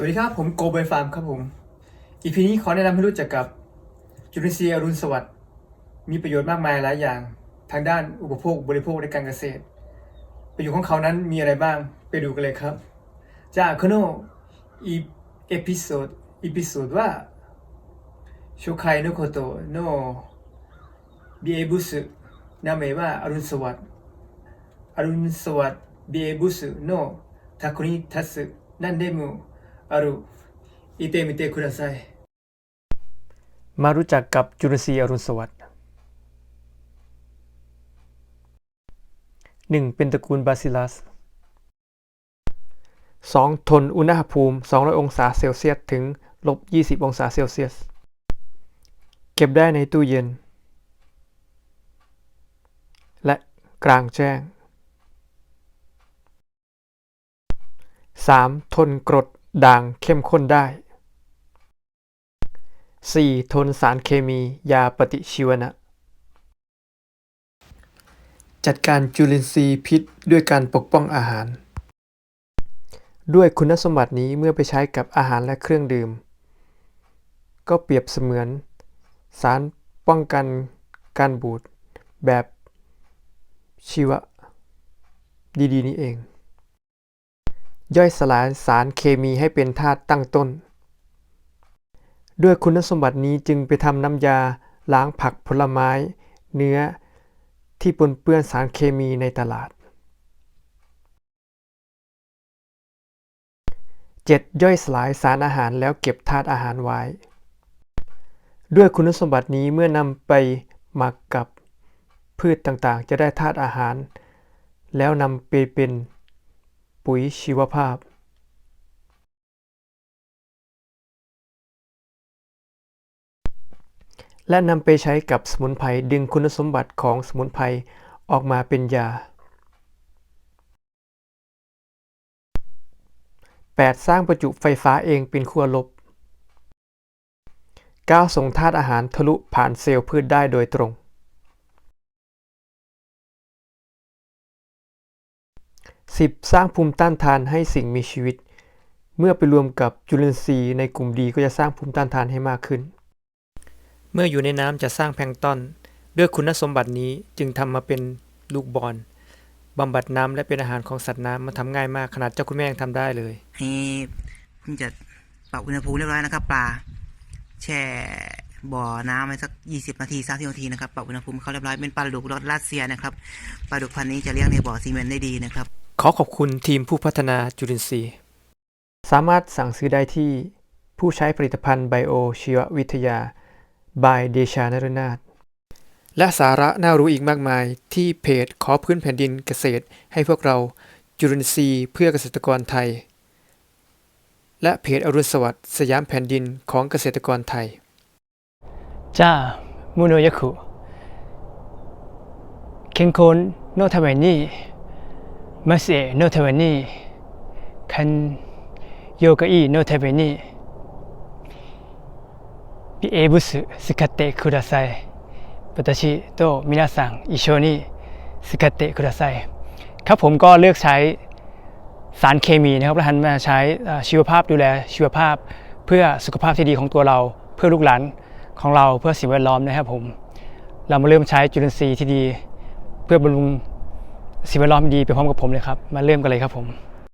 สวัสดีครับผมโกเบฟาร์มครับผม อีพีนี้ขอแนะนำให้รู้จักกับจุลินทรีย์อรุณสวัสดิ์มีประโยชน์มากมายหลายอย่าง ทางด้านอุปโภคบริโภคในการเกษตร ประโยชน์ของเขานั้นมีอะไรบ้างไปดูกันเลยครับ จากคโออีเอพิโซดอีพิโซดว่าโชคายโนโคโตโนบีเอบุสึนามว่าอรุณสวัสดิ์อรุณสวัสดิ์บีเอบุสึโนทาคุนิทัสนั่นเดมูารู้จักกับจุลทรีย์อรุณสวัสดิ์หนึ่งเป็นตระกูลบาซิลัสสองทนอุณหภูมิ 200 องศาเซลเซียสถึงลบ 20 องศาเซลเซียส เก็บได้ในตู้เย็น และกลางแจ้ง 3. ทนกรด ด่างเข้มข้นได้ 4. ทนสารเคมียาปฏิชีวนะ จัดการจุลินทรีย์พิษด้วยการปกป้องอาหาร ด้วยคุณสมบัตินี้เมื่อไปใช้กับอาหารและเครื่องดื่ม ก็เปรียบเสมือน สารป้องกันการบูดแบบชีวะ ดี ๆ นี้เอง ย่อยสลายสารเคมีให้เป็นธาตุตั้งต้น ด้วยคุณสมบัตินี้จึงไปทำน้ำยาล้างผักผลไม้ เนื้อที่ปนเปื้อนสารเคมีในตลาด 7. ย่อยสลายสารอาหารแล้วเก็บธาตุอาหารไว้ ด้วยคุณสมบัตินี้เมื่อนำไปหมักกับพืชต่างๆ จะได้ธาตุอาหาร แล้วนำไปเป็น ปุ๋ยชีวภาพและนำไปใช้กับสมุนไพรดึงคุณสมบัติของสมุนไพรออกมาเป็นยา 8. สร้างประจุไฟฟ้าเองเป็นขั้วลบ 9. ส่งธาตุอาหารทะลุผ่านเซลล์พืชได้โดยตรง 10. สร้างภูมิต้านทานให้สิ่งมีชีวิต เมื่อไปรวมกับจุลินทรีย์ในกลุ่มดีก็จะสร้างภูมิต้านทานให้มากขึ้น เมื่ออยู่ในน้ำจะสร้างแพลงตอน ด้วยคุณสมบัตินี้จึงทำมาเป็นลูกบอลบำบัดน้ำและเป็นอาหารของสัตว์น้ำมันทำง่ายมากขนาดเจ้าคุณแม่ยังทำได้เลยนี่เพิ่งจะปรับอุณหภูมิเรียบร้อยนะครับปลาแช่บ่อน้ำไว้สักยี่สิบนาทีสามสิบนาทีนะครับปรับอุณหภูมิเขาเรียบร้อยเป็นปลาดุกรสรัสเซียนะครับปลาดุกพันธุ์นี้จะเลี้ยงในบ่อซีเมนต์ได้ดีนะครับ ขอขอบคุณทีมผู้พัฒนาจุลินทรีย์ สามารถสั่งซื้อได้ที่ผู้ใช้ผลิตภัณฑ์ไบโอชีววิทยา บายเดชานรนาถและสาระน่ารู้อีกมากมายที่เพจขอพื้นแผ่นดินเกษตร ให้พวกเราจุลินทรีย์เพื่อเกษตรกรไทย และเพจอรุณสวัสดิ์สยามแผ่นดินของเกษตรกรไทย じゃあ無農薬健康のために マスエのために環境がいいのために微生物使ってください私と皆さん一緒に使ってくださいครับผมก็เลือกใช้สารเคมีนะครับและหันมาใช้เอ่อชีวภาพดูแลชีวภาพ เพื่อสุขภาพที่ดีของตัวเรา เพื่อลูกหลานของเราเพื่อสิ่งแวดล้อมนะครับผม เรามาเริ่มใช้จุลินทรีย์ที่ดี เพื่อบำรุง สิ่งแวดล้อมดีไปพร้อมกับผมเลยครับ มาเริ่มกันเลยครับผม